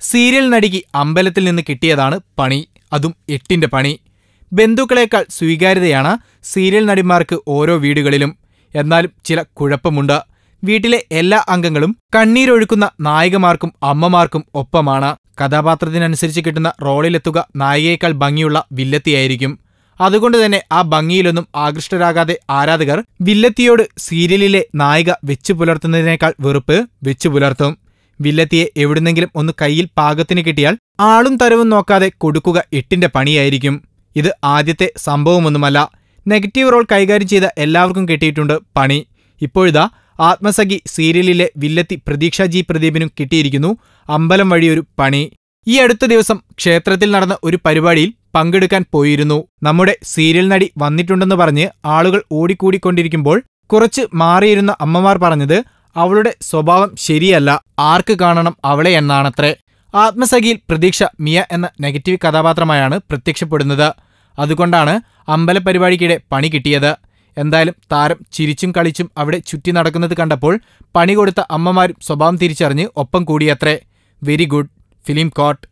Serial നടിക്ക് അമ്പലത്തിൽ നിന്ന് കിട്ടിയതാണ് പണി. അതും എട്ടിന്റെ പണി. ബന്ധുക്കളേക്കാൾ സ്വീകാര്യതയാണ് സീരിയൽ നടിമാർക്ക് ഓരോ വീടുകളിലും. എന്നാലും ചില കുഴപ്പമുണ്ട്. വീട്ടിലെ എല്ലാ അംഗങ്ങളും കണ്ണീരൊഴുക്കുന്ന നായികമാർക്കും അമ്മമാർക്കും ഒപ്പമാണ്. കഥാപാത്രത്തിനനുസരിച്ച് കിട്ടുന്ന റോളിലെത്തുക നായികയേക്കാൾ ഭംഗിയുള്ള വില്ലത്തിയായിരിക്കും. അതുകൊണ്ട് തന്നെ ആ ഭംഗിയിലൊന്നും ആകൃഷ്ടരാകാതെ ആരാധകർ വില്ലത്തിയോട് സീരിയലിലെ നായിക വെച്ചു പുലർത്തുന്നതിനേക്കാൾ വെറുപ്പ് വെച്ചു പുലർത്തും. വില്ലത്തിയെ എവിടുന്നെങ്കിലും ഒന്ന് കയ്യിൽ പാകത്തിന് കിട്ടിയാൽ ആളും തരവും നോക്കാതെ കൊടുക്കുക എട്ടിന്റെ പണിയായിരിക്കും. ഇത് ആദ്യത്തെ സംഭവമൊന്നുമല്ല. നെഗറ്റീവ് റോൾ കൈകാര്യം ചെയ്ത എല്ലാവർക്കും കിട്ടിയിട്ടുണ്ട് പണി. ഇപ്പോഴിതാ ആത്മസഖി സീരിയലിലെ വില്ലത്തി പ്രതീക്ഷ ജി പ്രദീപിനും കിട്ടിയിരിക്കുന്നു അമ്പലം വഴിയൊരു പണി. ഈ അടുത്ത ദിവസം ക്ഷേത്രത്തിൽ നടന്ന ഒരു പരിപാടിയിൽ പങ്കെടുക്കാൻ പോയിരുന്നു. നമ്മുടെ സീരിയൽ നടി വന്നിട്ടുണ്ടെന്ന് പറഞ്ഞ് ആളുകൾ ഓടിക്കൂടിക്കൊണ്ടിരിക്കുമ്പോൾ കുറച്ച് മാറിയിരുന്ന അമ്മമാർ പറഞ്ഞത് അവളുടെ സ്വഭാവം ശരിയല്ല ആർക്ക് കാണണം അവളെ എന്നാണത്രേ. ആത്മസഖിയിൽ പ്രതീക്ഷ മിയ എന്ന നെഗറ്റീവ് കഥാപാത്രമായാണ് പ്രത്യക്ഷപ്പെടുന്നത്. അതുകൊണ്ടാണ് അമ്പലപരിപാടിക്കിടെ പണി കിട്ടിയത്. എന്തായാലും താരം ചിരിച്ചും കളിച്ചും അവിടെ ചുറ്റി നടക്കുന്നത് കണ്ടപ്പോൾ പണി കൊടുത്ത അമ്മമാരും സ്വഭാവം തിരിച്ചറിഞ്ഞ് ഒപ്പം കൂടിയത്രേ. Very good film coat.